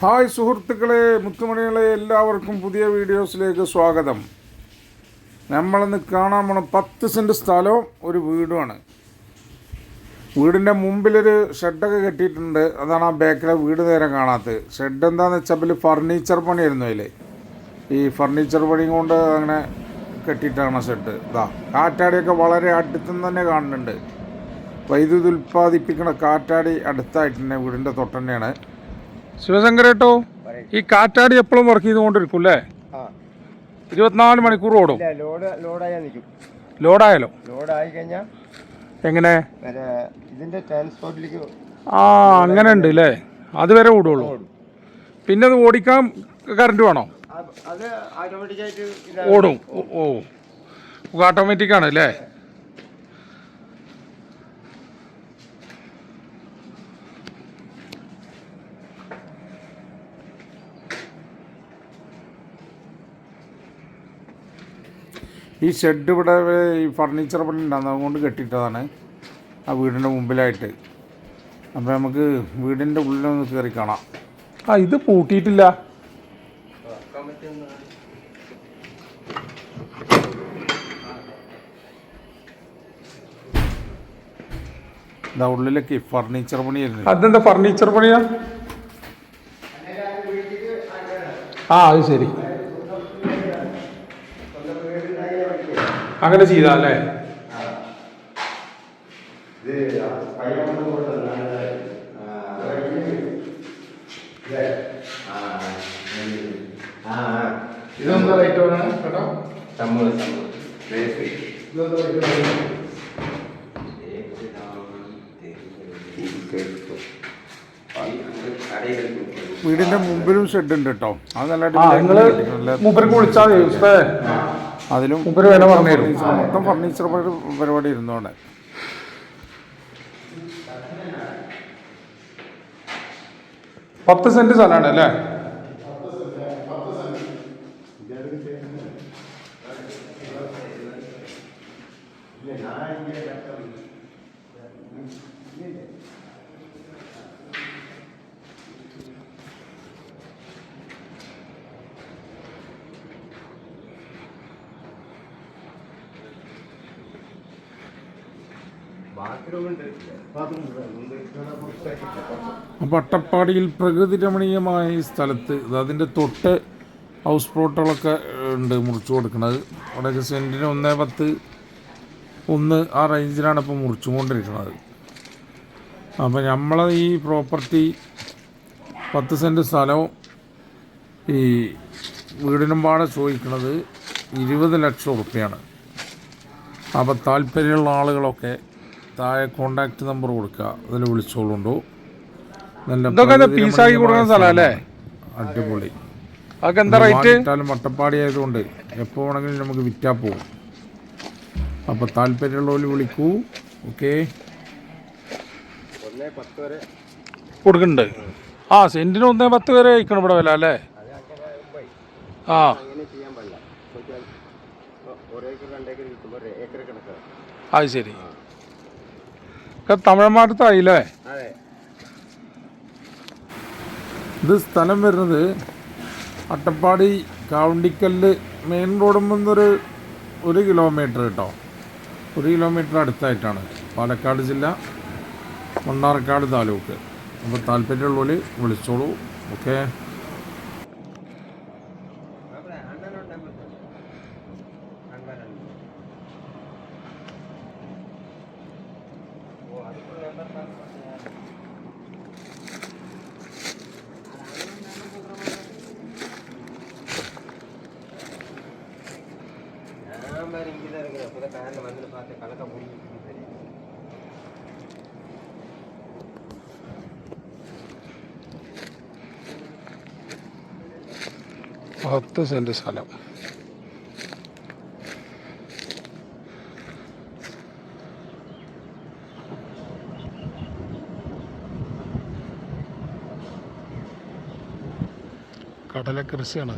Hi സുഹൃത്തുക്കളെ മുത്തുമണികളെ എല്ലാവർക്കും പുതിയ വീഡിയോസിലേക്ക് സ്വാഗതം. നമ്മളിന്ന് കാണാൻ പോണ പത്ത് സെന്റ് സ്ഥലവും ഒരു വീടുമാണ്. വീടിന്റെ മുമ്പിലൊരു ഷെഡൊക്കെ കെട്ടിയിട്ടുണ്ട്. അതാണ് ആ ബാക്കിലെ വീട് നേരെ കാണാത്തത്. ഷെഡ് എന്താണെന്ന് വെച്ചാൽ അതിൽ ഫർണിച്ചർ പണിയായിരുന്നു അതിൽ ഈ ഫർണിച്ചർ പണി കൊണ്ട് അങ്ങനെ കെട്ടിയിട്ടാണ് ഷെഡ്. ഇതാ കാറ്റാടിയൊക്കെ വളരെ അടുത്തുനിന്ന് തന്നെ കാണുന്നുണ്ട്. വൈദ്യുതി ഉൽപ്പാദിപ്പിക്കുന്ന കാറ്റാടി അടുത്തായിട്ട് തന്നെ വീടിന്റെ തൊട്ട് തന്നെയാണ്. ശിവശങ്കരേട്ടോ ഈ കാറ്റാടി എപ്പോഴും വർക്ക് ചെയ്തുകൊണ്ടിരിക്കും അല്ലേ? ഇരുപത്തിനാല് മണിക്കൂർ ഓടും. ലോഡായാലോ? ലോഡായി കഴിഞ്ഞാൽ എങ്ങനെ ഇതിന്റെ ട്രാൻസ്പോർട്ടിലേക്ക് ആ അങ്ങനെ ഉണ്ട് അല്ലേ അതുവരെ ഓടുള്ളൂ. പിന്നെ അത് ഓടിക്കാൻ കറണ്ട് വേണോ? ഓടും. ഓ ഓട്ടോമാറ്റിക് ആണ് അല്ലേ? ഈ ഷെഡ് ഇവിടെ ഈ ഫർണിച്ചർ പണി ഉണ്ടാകുന്നത് അതുകൊണ്ട് കെട്ടിയിട്ടതാണ് ആ വീടിന്റെ മുമ്പിലായിട്ട്. അപ്പോൾ നമുക്ക് വീടിന്റെ ഉള്ളിലൊന്ന് കയറി കാണാം. ആ ഇത് പൂട്ടിയിട്ടില്ല. ഇതാ ഉള്ളിലൊക്കെ ഫർണിച്ചർ പണിയായിരുന്നു. അതെന്താ ഫർണിച്ചർ പണിയാ? ആ അത് ശരി. അങ്ങനെ ചെയ്താലേ? ഇതെന്താ റേറ്റ് വേണം കേട്ടോ? ശമ്പളം ശമ്പളം ഇതെന്താ റേറ്റ് വീടിന്റെ മുമ്പിലും ഷെഡ് ഉണ്ട് കേട്ടോ അത് നല്ല മൂപ്പർക്ക് വിളിച്ചാൽ മതി ഉസ്തേ. അതിലും മൊത്തം ഫർണിച്ചർ പരി- പരിപാടി ഇരുന്നോടെ പത്ത് സെന്റ് സ്ഥലമാണ് അല്ലേ? ബാത്റൂം അട്ടപ്പാടിയിൽ പ്രകൃതി രമണീയമായ ഈ സ്ഥലത്ത് അതിന്റെ തൊട്ട് ഹൗസ് പ്ലോട്ടുകളൊക്കെ ഉണ്ട് മുറിച്ചു കൊടുക്കുന്നത്. അവിടെയൊക്കെ സെന്റിന് ഒന്നേ പത്ത് ഒന്ന് ആ റേഞ്ചിലാണ് ഇപ്പോൾ മുറിച്ചുകൊണ്ടിരിക്കുന്നത് അപ്പോൾ നമ്മളെ ഈ പ്രോപ്പർട്ടി പത്ത് സെന്റ് സ്ഥലവും ഈ വീടിനും പാടെ ചോദിക്കുന്നത് ഇരുപത് ലക്ഷം ഉറുപ്പ്യാണ്. അപ്പോൾ താല്പര്യമുള്ള ആളുകളൊക്കെ താഴെ കോണ്ടാക്ട് നമ്പർ കൊടുക്കുക. അതിൽ വിളിച്ചോളുണ്ടോ? നല്ല അടിപൊളി. അതൊക്കെ എന്താ റേറ്റ് ഇട്ടാലും വട്ടപ്പാടി ആയതുകൊണ്ട് എപ്പോൾ വേണമെങ്കിലും നമുക്ക് വിറ്റാ പോകും അപ്പോൾ താല്പര്യമുള്ളവർ വിളിക്കൂ. ഓക്കെ. കൊടുക്കുന്നുണ്ട്. ആ സെന്റിന് ഒന്നേ പത്ത് വരെ അയക്കണം ഇവിടെ വില അല്ലേ? ആ. അത് ചെയ്യാൻ ഒക്കെ തമിഴന്മാരത്തായില്ലേ അതെ. ഇത് സ്ഥലം വരുന്നത് അട്ടപ്പാടി കാവണ്ടിക്കല്ല് മെയിൻ റോഡിൽ നിന്നൊരു ഒരു കിലോമീറ്റർ കേട്ടോ. ഒരു കിലോമീറ്റർ അടുത്തായിട്ടാണ്. പാലക്കാട് ജില്ല മണ്ണാർക്കാട് താലൂക്ക്. അപ്പോൾ താല്പര്യമുള്ളവർ വിളിച്ചോളൂ. ഓക്കെ? ഞാൻ വേറെ ഇങ്ങനെ ഇറങ്ങുന്നത് അപ്പോൾ കാറിൽ വന്നിട്ട് பார்த்து കണക്ക முடிஞ்சு தெரியும் പത്ത് സെന്റ് സ്ഥലം കടല കൃഷിയാണ്